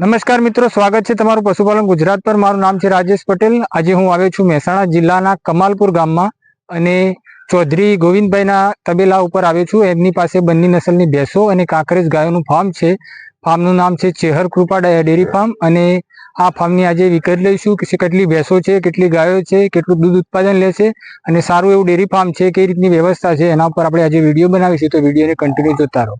નમસ્કાર મિત્રો, સ્વાગત છે તમારું પશુપાલન ગુજરાત પર. મારું નામ છે રાજેશ પટેલ. આજે હું આવ્યો છું મહેસાણા જિલ્લાના કમાલપુર ગામમાં અને ચૌધરી ગોવિંદભાઈના તબેલા ઉપર આવ્યો છું. એમની પાસે બંને નસલની ભેંસો અને કાંકરેજ ગાયોનું ફાર્મ છે. ફાર્મનું નામ છે ચેહર કૃપા ડેરી ફાર્મ અને આ ફાર્મની આજે વિગત લઈશું કે કેટલી ભેંસો છે, કેટલી ગાયો છે, કેટલું દૂધ ઉત્પાદન લે છે અને સારું એવું ડેરી ફાર્મ છે, કઈ રીતની વ્યવસ્થા છે એના ઉપર આપણે આજે વીડિયો બનાવીશું. તો વિડીયોને કન્ટિન્યુ જોતા રહો.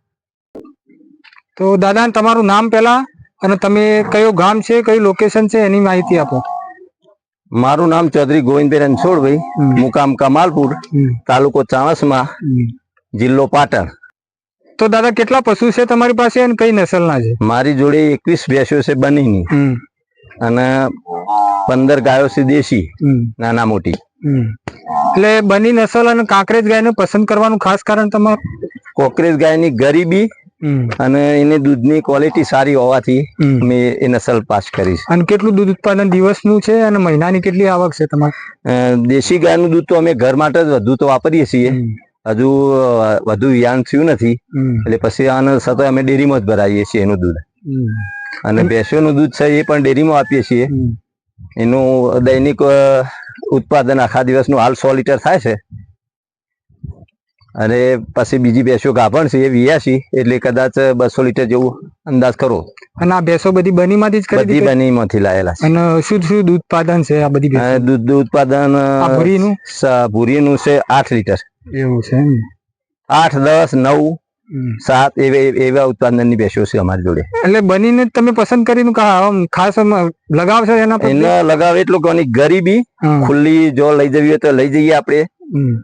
તો દાદા, તમારું નામ પહેલા? અને તમે કયો ગામ છે કયું લોકેશન છે એની માહિતી આપો. મારું નામ ચૌધરી ગોવિંદભાઈ રણછોડભાઈ મુકામ કમાલપુર તાલુકો ચાણસમાં જિલ્લો પાટણ. તો દાદા કેટલા પશુ છે તમારી પાસે અને કઈ નસલના છે? મારી જોડે એકવીસ ભેંસો છે બનીની. અને પંદર ગાયો છે દેશી નાના મોટી. એટલે બની નસલ અને કાંકરેજ ગાયને પસંદ કરવાનું ખાસ કારણ તમારું? કોકરેજ ગાયની ગરીબી અને એની દૂધની ક્વોલિટી સારી હોવાથી મેં એ નસલ પાસ કરી છે અને કેટલું દૂધ ઉત્પાદન દિવસનું છે અને મહિનાની કેટલી આવક છે તમારે? દેશી ગાયનું દૂધ તો અમે ઘર માટે જ વધુ તો વાપરીએ છીએ. હજુ વધુ વિયાણ થયું નથી. એટલે પછી આને સતત અમે ડેરીમાં જ ભરાઈએ છીએ એનું દૂધ. અને ભેંસોનું દૂધ છે એ પણ ડેરીમાં આપીએ છીએ. એનું દૈનિક ઉત્પાદન આખા દિવસનું હાલ સો લીટર થાય છે. અને પછી બીજી ભેંસો ગાભણ છે એ વિયાસી એટલે કદાચ બસો લીટર જેવું અંદાજ કરો અને આ ભેંસો બધી બનીમાંથી જ બધી બનીમાંથી લાયેલા છે. અને શું શું દૂધ ઉત્પાદન છે આ બધી દૂધ ઉત્પાદન ભૂરીનું? ભૂરીનું છે આઠ લીટર. એવું છે આઠ દસ નવ સાત એવા એવા ઉત્પાદનની બેસો છે અમારી જોડે. એટલે બનીને તમે પસંદ કરીને ખાસ લગાવશો લગાવ એના લગાવે એટલું લગાવ એટલો કે ગરીબી ખુલ્લી જો લઈ જવી હોય તો લઈ જઈએ આપણે.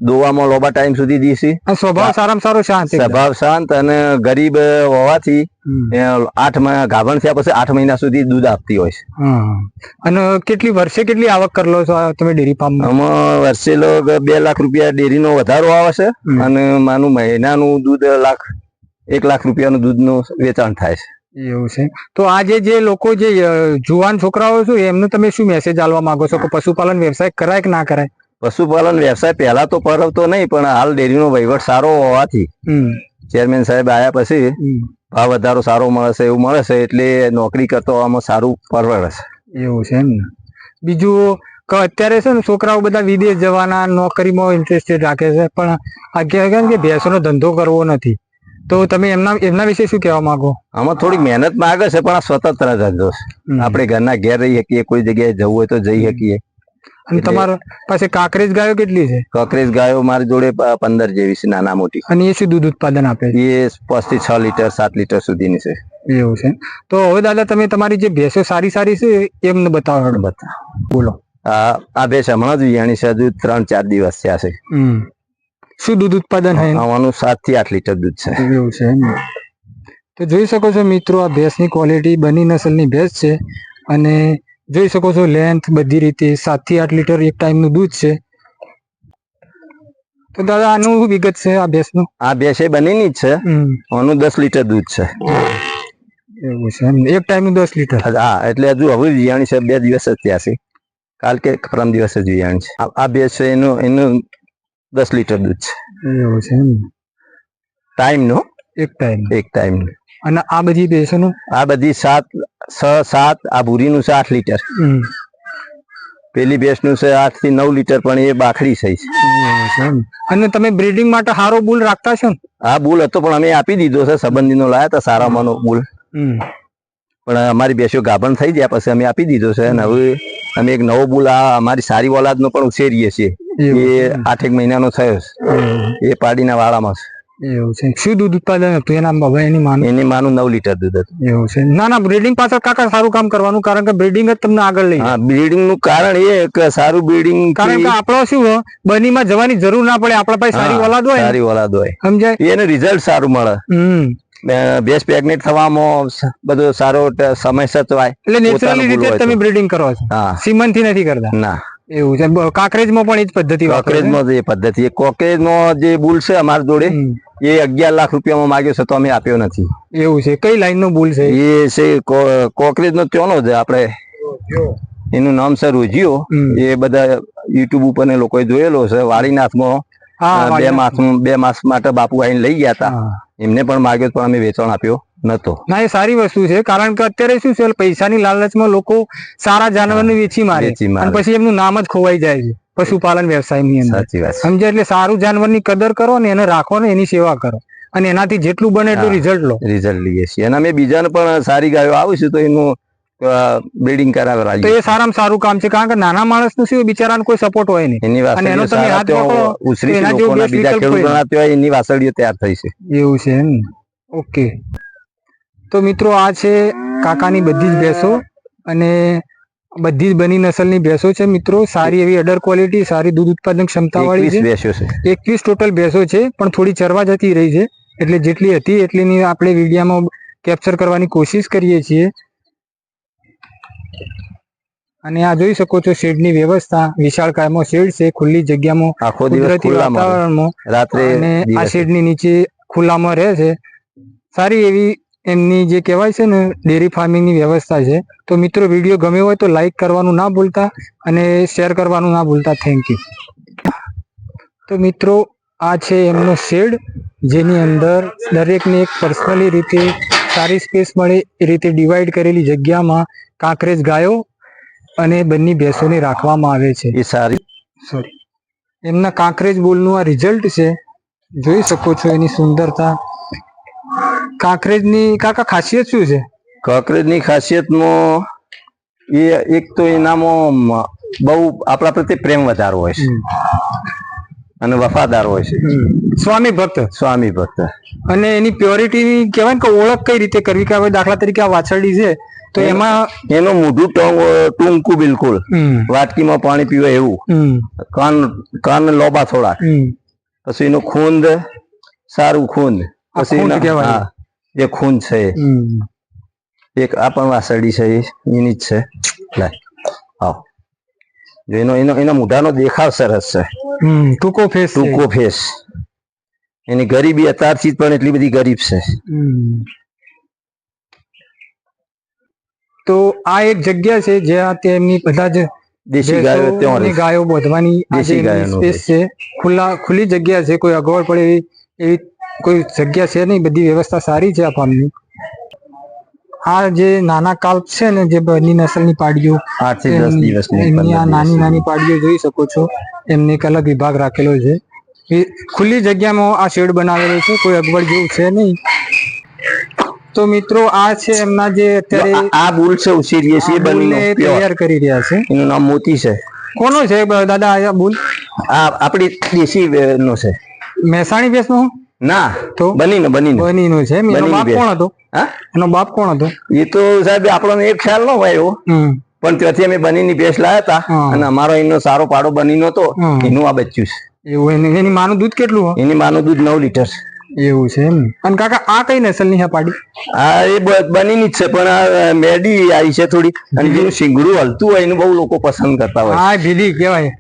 દોવામાં લોબા ટાઈમ સુધી દીધી સ્વભાવ સારામાં સારો શાંત. સ્વભાવ શાંત અને ગરીબ હોવાથી. આઠ મહિના ગાભણ થયા પછી આઠ મહિના સુધી દૂધ આપતી હોય છે. અને કેટલી વર્ષે કેટલી આવક કરલો છો તમે ડેરી ફાર્મ આમાં વર્ષે લોગ બે લાખ રૂપિયા ડેરીનો વધારો આવે છે અને માનું મહિનાનું દૂધ લાખ એક લાખ રૂપિયાનું દૂધનું વેચાણ થાય છે. એવું છે. તો આજે જે લોકો જે જુવાન છોકરાઓ છે એમને તમે શું મેસેજ આલવા માંગો છો? કે પશુપાલન વ્યવસાય કરાય કે ના કરાય? પશુપાલન વ્યવસાય પહેલા તો પરવતો નહીં પણ હાલ ડેરીનો વહીવટ સારો હોવાથી ચેરમેન સાહેબ આવ્યા પછી. ભાવ વધારો સારો મળે છે એવું મળે છે એટલે નોકરી કરતો આમાં સારું પરવડે છે. એવું છે એમ ને. બીજું કે અત્યારે છે ને છોકરાઓ બધા વિદેશ જવાના નોકરીમાં ઇન્ટરેસ્ટેડ રાખે છે પણ આ કહેવાય કે ભેંસોનો ધંધો કરવો નથી. તો તમે એમના એમના વિશે શું કહેવા માંગો? આમાં થોડીક મહેનત માંગે છે પણ આ સ્વતંત્ર ધંધો છે. આપણે ઘરના ઘેર રહી શકીએ કોઈ જગ્યાએ જવું હોય તો જઈ શકીએ. અને તમારા પાસે કાંકરેજ ગાયો કેટલી છે? કાકરેજ ગાયો મારી જોડે પંદર જેવી છે નાના મોટી. અને એ શું દૂધ ઉત્પાદન આપે છે? એ પાંચથી છ લીટર સાત લીટર સુધીની છે. એવું છે. તો હવે દાદા તમે તમારી જે ભેંસો સારી સારી છે એમને બતાવો. બધા બોલો. આ ભેંસ હમણાં જ વિયાણી છે હજુ ત્રણ ચાર દિવસ થયા છે. હમ. શું દૂધ ઉત્પાદન હે? આવાનું સાતથી આઠ લીટર દૂધ છે. એવું છે તો જોઈ શકો છો મિત્રો આ ભેંસની ક્વોલિટી બની નસલની ભેંસ છે. અને જોઈ શકો છો લેન્થ બધી રીતે સાતથી આઠ લીટર એક ટાઈમનું દૂધ છે. તો દાદા આનું વિગત છે આ ભેંસનું? આ ભેંસ એ બનેની જ છે. આનું દસ લીટર દૂધ છે. એવું છે એમ. એક ટાઈમનું દસ લીટર? હા એટલે હજુ હવે વિયાણી છે બે દિવસ જ ત્યાં છે. કાલ કે પરમ દિવસ જ વિયાણી છે. આ- ભેંસ છે એનું એનું દસ લીટર દૂધ છે. એવું છે એમ. ને. ટાઈમ એક ટાઈમ. એક ટાઈમ અને આ બધી ભેંસોનું? આ બધી સાત છ સાત આ ભૂરીનું છે આઠ લીટર. પેલી ભેંસનું છે આઠથી નવ લીટર પણ એ બાખડી થઈ છે. અને તમે બ્રીડિંગ માટે સારો બુલ રાખતા છો ને? આ બુલ હતો પણ અમે આપી દીધો છે સંબંધીનો લાયા હતા સારામાંનો બુલ. પણ અમારી ભેંસો ગાભણ થઈ ગયા પછી અમે આપી દીધો છે અને હવે અમે એક નવો બુલ આ અમારી સારી ઓલાદનો પણ ઉછેરીએ છીએ. એ. આઠેક મહિનાનો થયો છે. એ પાડીના વાળામાં છે. એવું છે. શું દૂધ ઉત્પાદન હતું? એના બાબા એની માનું એની માનું નવ લીટર દૂધ હતું. એવું છે. ના ના બ્રીડિંગ પાછળ કાકા સારું કામ કરવાનું કારણ કે બ્રીડિંગ જ તમને આગળ લઈ. હા બ્રીડિંગનું કારણ એ કે સારું બ્રીડિંગ કારણ કે આપણો શું બનીમાં જવાની જરૂર ના પડે. આપણા પાસે સારી ઓલાદ હોય સારી ઓલાદ હોય. સમજાય? એને રિઝલ્ટ સારું મળે. હમ. ભેંસ પ્રેગ્નેટ થવામાં બધો સારો સમય સચવાય. એટલે નેચરલી રીતે તમે બ્રિડિંગ કરો છો. હા. સીમનથી નથી કરતા? ના. એવું છે. કાંકરેજમાં પણ એ જ પદ્ધતિ. કોકરેજમાં જે પદ્ધતિ. કોકરેજ નો જે બુલ છે અમારા જોડે. એ અગિયાર લાખ રૂપિયામાં માંગ્યો છે તો અમે આપ્યો નથી. એવું છે. કઈ લાઈન નો ભૂલ છે? એ છે કો- કોકરેજ નો ત્યોનો છે આપણે. એનું નામ છે રોજીઓ એ બધા યુટ્યુબ ઉપર ને લોકોએ જોયેલો છે. વાળીનાથમાં હા બે. માસ બે માસ માટે બાપુ આવીને લઈ ગયા હતા. એમને પણ માગ્યો પણ અમે વેચાણ આપ્યો નતો. ના એ સારી વસ્તુ છે. કારણ કે અત્યારે શું છે? પૈસાની લાલચમાં લોકો સારા જાનવરને વેચી મારે. અને પછી એમનું નામ જ ખોવાઈ જાય છે. પશુપાલન વ્યવસાયની અંદર. સાચી વાત છે. એટલે સારું જાનવરની કદર કરો ને એને રાખો ને એની સેવા કરો. અને એનાથી જેટલું બને એટલું રિઝલ્ટ લો. રિઝલ્ટ લઈએ છીએ. અને અમે બીજાને પણ સારી ગાયો આવીશું તો એનું બ્રીડિંગ તો કરાવડાવીએ એ સારામાં સારું કામ છે. કારણ કે નાના માણસનું શું બિચારાને કોઈ સપોર્ટ હોય નહીં. એની વાત એનો તમે હાથ પકડો, એના જેવો બીજા ખેડૂતો એની વાસળીઓ તૈયાર થઈ છે. એવું છે એમ ઓકે તો મિત્રો આ છે કાકાની બધી જ ભેંસો. અને બધી જ બની નસલની ભેંસો છે મિત્રો. સારી એવી અડર ક્વોલિટી સારી દૂધ ઉત્પાદન ક્ષમતા વાળી છે. એકવીસ ટોટલ ભેંસો છે પણ થોડી ચરવા જતી રહી છે. એટલે જેટલી હતી એટલીની આપણે વિડીયામાં કેપ્ચર કરવાની કોશિશ કરીએ છીએ. અને આ જોઈ શકો છો શેડની વ્યવસ્થા. વિશાળ કાયમો શેડ છે ખુલ્લી જગ્યામાં આખો કુદરતી વાતાવરણમાં. રાત્રે અને આ શેડ શેડની નીચે ખુલ્લામાં રહે છે. સારી એવી એમની જે કહેવાય છે ને ડેરી ફાર્મિંગની વ્યવસ્થા છે તો મિત્રો વીડિયો ગમ્યો હોય તો લાઈક કરવાનું ના ભૂલતા અને શેર કરવાનું ના ભૂલતા. થેન્ક યુ તો મિત્રો આ છે એમનો શેડ જેની અંદર દરેકને એક પર્સનલી રીતે સારી સ્પેસ મળે એ રીતે ડિવાઈડ કરેલી જગ્યામાં કાંકરેજ ગાયો અને બંને ભેંસોને રાખવામાં આવે છે. એ સારી. સોરી એમના કાંકરેજ બોલનું આ રિઝલ્ટ છે જોઈ શકો છો એની સુંદરતા. કાંકરેજની કાકા ખાસિયત શું છે? કાંકરેજની ખાસિયતમાં એ એક તો એનામાં બહુ આપણા પ્રત્યે પ્રેમ વધારો હોય છે. અને વફાદાર હોય છે. સ્વામી ભક્ત. સ્વામી ભક્ત. અને એની પ્યોરિટીની કહેવાય ને કે ઓળખ કઈ રીતે કરવી? કે હવે દાખલા તરીકે આ વાછરડી છે તો એમાં એનું મોઢું ટોંગ ટૂંકું બિલકુલ. વાટકીમાં પાણી પીવે એવું. કાન કાન લોબા થોડા પછી એનું ખૂંદ સારું ખૂંદ. પછી જે ખૂંદ છે એક આ પણ વાસળી છે એની જ છે. લાય આવ. જો એનો એનો એના મોઢાનો દેખાવ સરસ છે. ટૂંકો ફેસ ટૂંકો ફેસ. એની ગરીબી અત્યારથી પણ એટલી બધી ગરીબ છે. તો આ એક જગ્યા છે જ્યાં તેમની બધા જ દેશી ગાયો ત્યાં. ગાયો બોધવાની દેશી ગાયો સ્પેસ છે. ખુલ્લા ખુલ્લી જગ્યા છે કોઈ અગવડ પડે એવી એવી કોઈ જગ્યા છે નહીં બધી વ્યવસ્થા સારી છે આ ફાર્મની આ જે નાના કાલ્પ છે ને જે બની નસલની પાડીઓ એમની આ નાની નાની પાડીઓ જોઈ શકો છો. એમને એક અલગ વિભાગ રાખેલો છે. એ ખુલ્લી જગ્યામાં આ શેડ બનાવેલો છે કોઈ અગવડ જેવું છે નહીં. તો મિત્રો આ છે એમના જે અત્યારે આ- બુલ છે ઉછેરીએ છીએ બનીનો તૈયાર કરી રહ્યા છે. એનું નામ મોતી છે. કોનો છે દાદા આ બુલ? આ આપણી દેશી નો છે. મહેસાણી ભેંસનો? ના તો? બનીનો બનીનો. બનીનો છે? એનો બાપ કોણ હતો? હા? એનો બાપ કોણ હતો? એ તો સાહેબ આપણો એક ખ્યાલ ન હોય એવો. પણ ત્યાંથી અમે બનીની ભેંસ લાયા હતા અને અમારો એનો સારો પાડો બનીનો હતો. એનું આ બચ્યું છે. એવું એની માનું દૂધ કેટલું એની માનું દૂધ નવ લીટર. એવું છે એમ. અને કાકા આ કઈ નસલની છે પાડી આ એ બની બનીની જ છે પણ આ મેડી આવી છે થોડી. અને જેનું શીંગડું હલતું હોય એનું બહુ લોકો પસંદ કરતા હોય. હા ભીલી કહેવાય.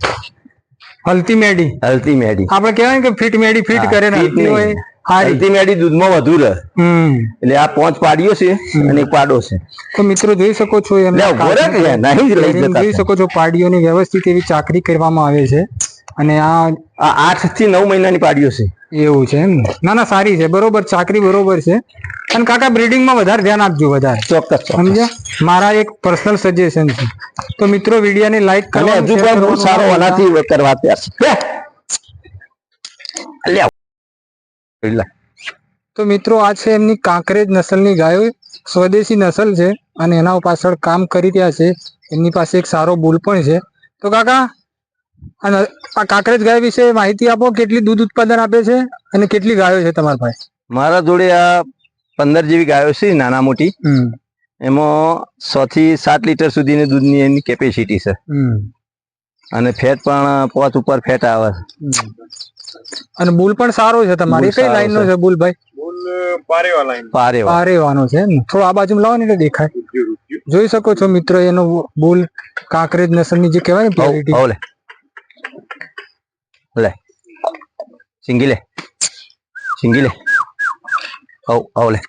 હલતી મેડી. હલતી મેડી. આપણે કહેવાય કે ફિટ મેડી ફિટ કરે ને હલતી હોય હલતી મેડી દૂધમાં વધુ રહે. એટલે આ પાંચ પાડીઓ છે અને એક પાડો છે. તો મિત્રો જોઈ શકો છો એમ જોઈ શકો છો પાડીઓની વ્યવસ્થિત એવી ચાકરી કરવામાં આવે છે. અને આ આઠથી નવ મહિનાની પાડીઓ છે. એવું છે એમ ના? ના સારી છે. બરોબર ચાકરી બરોબર છે. અને કાકા બ્રિડિંગમાં વધારે ધ્યાન આપજો વધારે. ચોક્કસ સમજ્યા? મારા એક પર્સનલ સજેશન છે. તો મિત્રો વિડીયોને લાઈક કરો હજુ પણ બહુ સારો આનાથી કરવા તૈયાર. તો મિત્રો આ છે એમની કાંકરેજ નસલની ગાયો. સ્વદેશી નસલ છે અને એના પાછળ કામ કરી રહ્યા છે. એમની પાસે એક સારો બુલ પણ છે. તો કાકા આ આ કાંકરેજ ગાય વિશે માહિતી આપો કેટલી દૂધ ઉત્પાદન આપે છે અને કેટલી ગાયો છે તમારા પાસે? મારા જોડે આ પંદર જેવી ગાયો છે નાના મોટી. એમાં સો થી સાત લીટર સુધીની દૂધની એની કેપેસિટી છે. અને ફેટ પણ પોત ઉપર ફેટ આવે છે. અને બુલ પણ સારો છે તમારી? કઈ લાઈન નો છે. બુલ ભાઈ? પારે પારેવાનો છે થોડો આ બાજુ લાવો ને એટલે દેખાય. જોઈ શકો છો મિત્રો એનો બુલ કાંકરેજ નસલની જે કહેવાય ને લે સિંગી લે સિંગી લે હવ હવ લે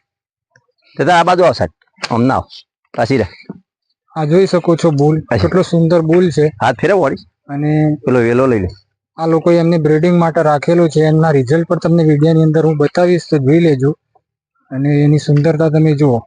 દાદા આ બાજુ આવ સાહેબ આમ ના આવ પાછી રે આ જોઈ શકો છો બુલ. કેટલો સુંદર બુલ છે. હાથ ફેરવ વાળી. અને પેલો વેલો લઈ લે. આ લોકોએ એમને બ્રીડિંગ માટે રાખેલું છે. એમના રિઝલ્ટ પર તમને વિડીયોની અંદર હું બતાવીશ તો જોઈ લેજો. અને એની સુંદરતા તમે જુઓ.